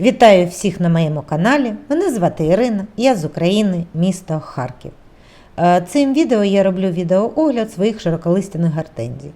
Вітаю всіх на моєму каналі. Мене звати Ірина, я з України, місто Харків. Е, Цим відео я роблю відеоогляд своїх широколистяних гортензій.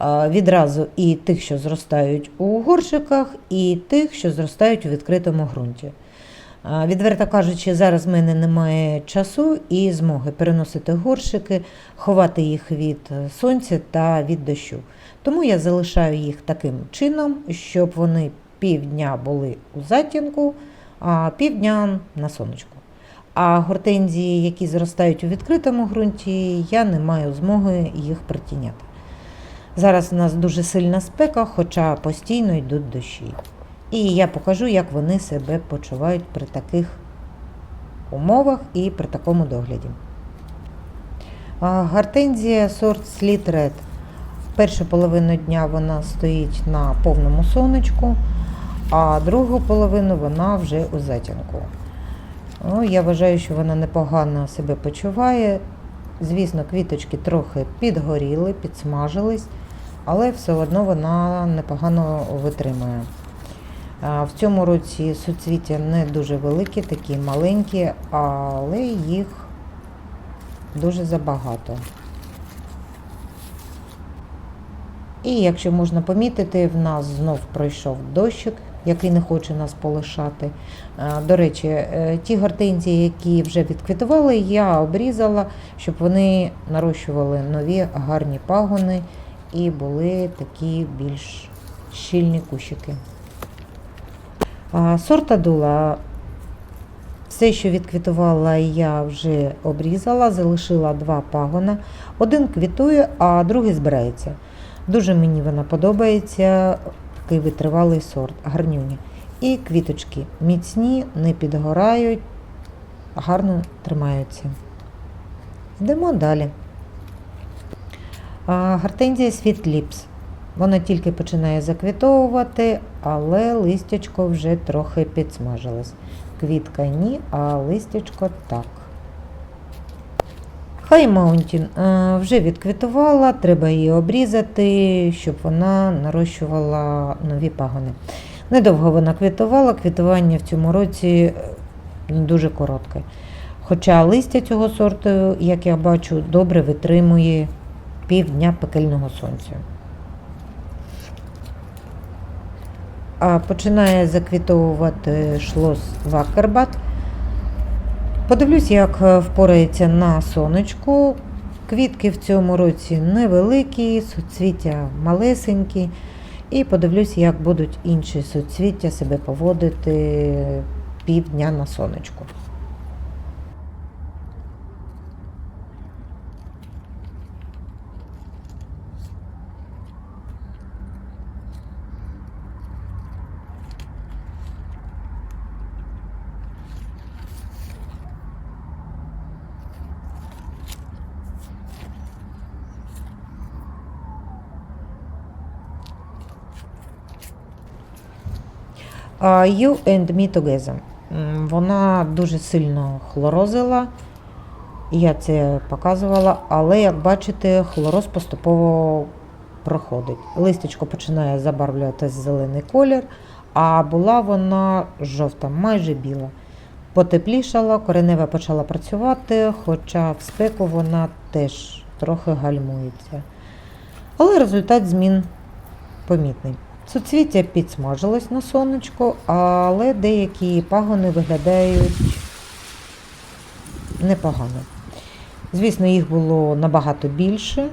Е, Відразу і тих, що зростають у горшиках, і тих, що зростають у відкритому ґрунті. Е, Відверто кажучи, зараз в мене немає часу і змоги переносити горшики, ховати їх від сонця та від дощу. Тому я залишаю їх таким чином, щоб вони півдня були у затінку, а півдня на сонечку. А гортензії, які зростають у відкритому ґрунті, я не маю змоги їх притіняти. Зараз у нас дуже сильна спека, хоча постійно йдуть дощі. І я покажу, як вони себе почувають при таких умовах і при такому догляді. Гортензія сорт Slit Red. Першу половину дня вона стоїть на повному сонечку, а другу половину вона вже у затінку. Ну, я вважаю, що вона непогано себе почуває. Звісно, квіточки трохи підгоріли, підсмажились, але все одно вона непогано витримує. В цьому році суцвіття не дуже великі, такі маленькі, але їх дуже забагато. І якщо можна помітити, в нас знов пройшов дощик, який не хоче нас полишати. Е, До речі, е, ті гортензії, які вже відквітували, я обрізала, щоб вони нарощували нові гарні пагони і були такі більш щільні кущики. А, Сорт Адула. Все, що відквітувала, я вже обрізала, залишила два пагона. Один квітує, а другий збирається. Дуже мені вона подобається, такий витривалий сорт, гарнюні. І квіточки міцні, не підгорають, гарно тримаються. Йдемо далі. Гортензія Sweet Вона тільки починає заквітовувати, але листячко вже трохи підсмажилось. Квітка ні, а листячко так. Хай Маунтін е, вже відквітувала, треба її обрізати, щоб вона нарощувала нові пагони. Недовго вона квітувала, квітування в цьому році е, дуже коротке. Хоча листя цього сорту, як я бачу, добре витримує півдня пекельного сонця. А починає заквітовувати шлос Вакербат. Подивлюсь, як е, впорається на сонечку. Квітки в цьому році невеликі, суцвіття малесенькі. І подивлюсь, як будуть інші суцвіття себе поводити півдня на сонечку. You and me together. Вона дуже сильно хлорозила, я це показувала, але як бачите, хлороз поступово проходить. Листячко починає забарвлюватись зелений колір, а була вона жовта, майже біла. Потеплішала, коренева почала працювати, хоча в спеку вона теж трохи гальмується. Але результат змін помітний. Суцвіття підсмажилось на сонечку, але деякі пагони виглядають непогано. Звісно, їх було набагато більше.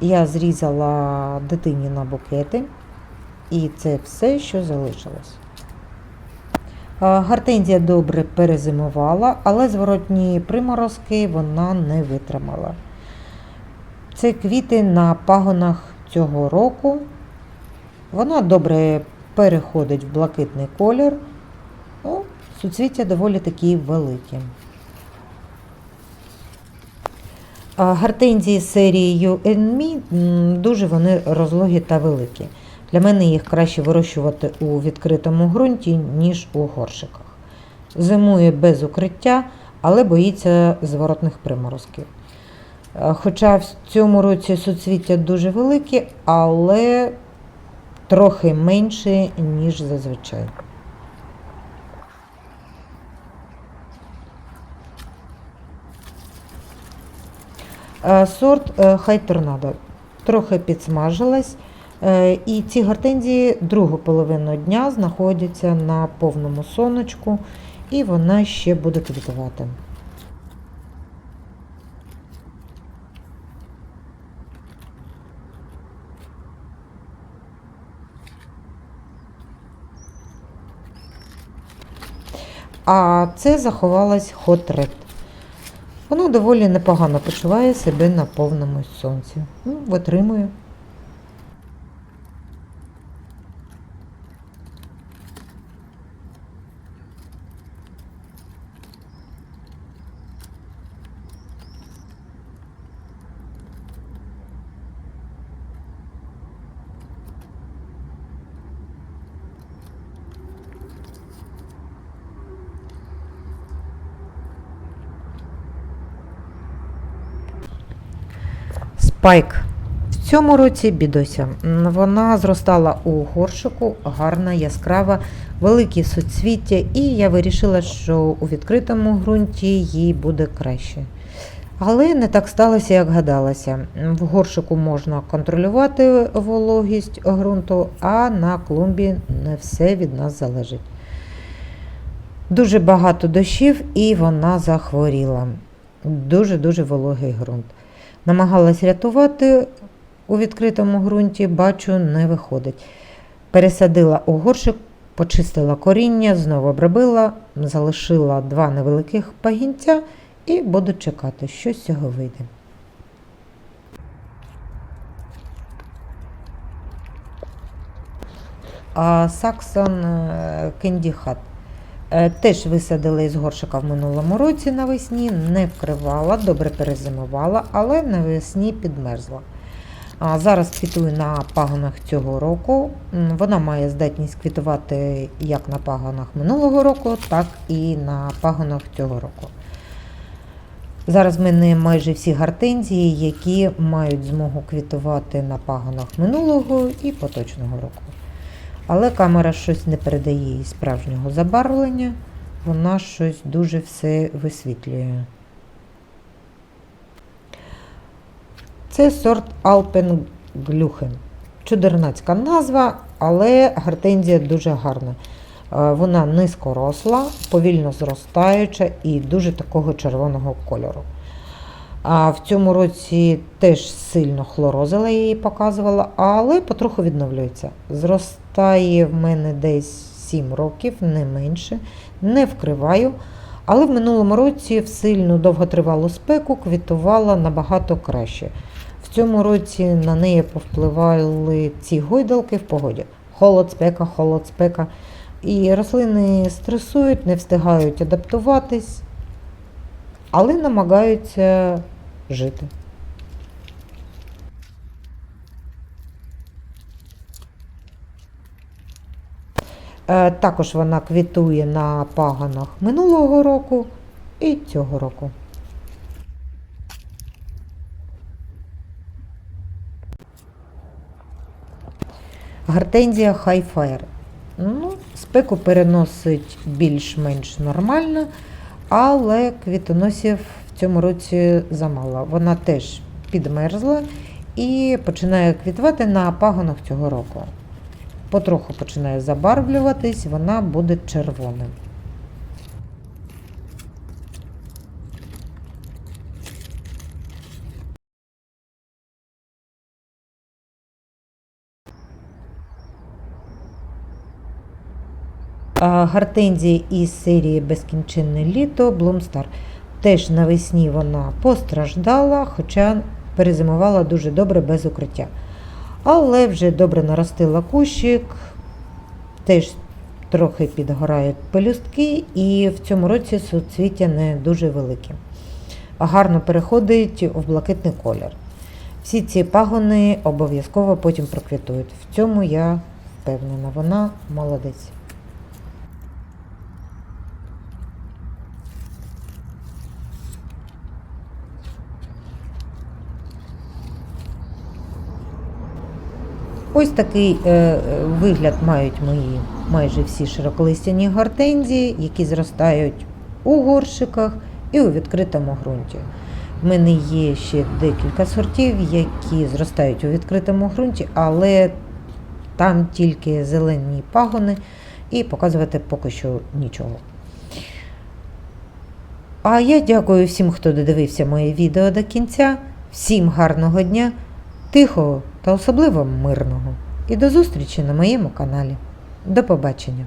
Я зрізала дитині на букети, і це все, що залишилось. Гортензія добре перезимувала, але зворотні приморозки вона не витримала. Це квіти на пагонах цього року. Вона добре переходить в блакитний колір. Ну, суцвіття доволі такі великі. Гортензії You and Me дуже вони розлогі та великі. Для мене їх краще вирощувати у відкритому ґрунті, ніж у горшиках. Зимує без укриття, але боїться зворотних приморозків. Хоча в цьому році суцвіття дуже великі, але трохи менше, ніж зазвичай. Е, сорт е, хай торнадо. Трохи підсмажилась, е, і ці гортензії другу половину дня знаходяться на повному сонечку, і вона ще буде квітувати. А це заховалась Hot Red. Вона доволі непогано почуває себе на повному сонці. Ну, витримує. Спайк. В цьому році бідося. Вона зростала у горшику, гарна, яскрава, великі суцвіття, і я вирішила, що у відкритому ґрунті їй буде краще. Але не так сталося, як гадалося. В горшику можна контролювати вологість ґрунту, а на клумбі не все від нас залежить. Дуже багато дощів, і вона захворіла. Дуже-дуже вологий ґрунт. Намагалась рятувати у відкритому ґрунті, бачу, не виходить. Пересадила у горшик, почистила коріння, знову обробила, залишила два невеликих пагінця і буду чекати, що з цього вийде. А Саксон. Е, Теж висадили з горшика в минулому році навесні, не вкривала, добре перезимувала, але навесні підмерзла. А зараз квітує на пагонах цього року. Вона має здатність квітувати як на пагонах минулого року, так і на пагонах цього року. Зараз в мене майже всі гортензії, які мають змогу квітувати на пагонах минулого і поточного року. Але камера щось не передає їй справжнього забарвлення, вона щось дуже все висвітлює. Це сорт Alpenglüchen. Чудернацька назва, але гортензія дуже гарна. Е, Вона низькоросла, повільно зростаюча і дуже такого червоного кольору. А в цьому році теж сильно хлорозила, її показувала, але потроху відновлюється. Зростає в мене десь 7 років, не менше, не вкриваю. Але в минулому році в сильну довготривалу спеку квітувала набагато краще. В цьому році на неї повпливали ці гойдалки в погоді. Холод, спека, холод, спека. І рослини стресують, не встигають адаптуватись, але намагаються жити. Е, Також вона квітує на паганах минулого року і цього року. Гортензія Highfire. Ну, спеку переносить більш-менш нормально, але квітоносів цьому році замало. Вона теж підмерзла і починає квітувати на пагонах цього року. Потроху починає забарвлюватись, вона буде червоним. А, Гортензія із серії Безкінченне літо Bloomstar. Теж навесні вона постраждала, хоча перезимувала дуже добре без укриття. Але вже добре наростила кущик, теж трохи підгорають пелюстки, і в цьому році суцвіття не дуже велике. Гарно переходить в блакитний колір. Всі ці пагони обов'язково потім проквітують. В цьому я впевнена, вона молодець. Ось такий е, е, вигляд мають мої майже всі широколистяні гортензії, які зростають у горшиках і у відкритому ґрунті. В мене є ще декілька сортів, які зростають у відкритому ґрунті, але там тільки зелені пагони і показувати поки що нічого. А я дякую всім, хто додивився моє відео до кінця. Всім гарного дня, тихого та особливо мирного. І до зустрічі на моєму каналі. До побачення!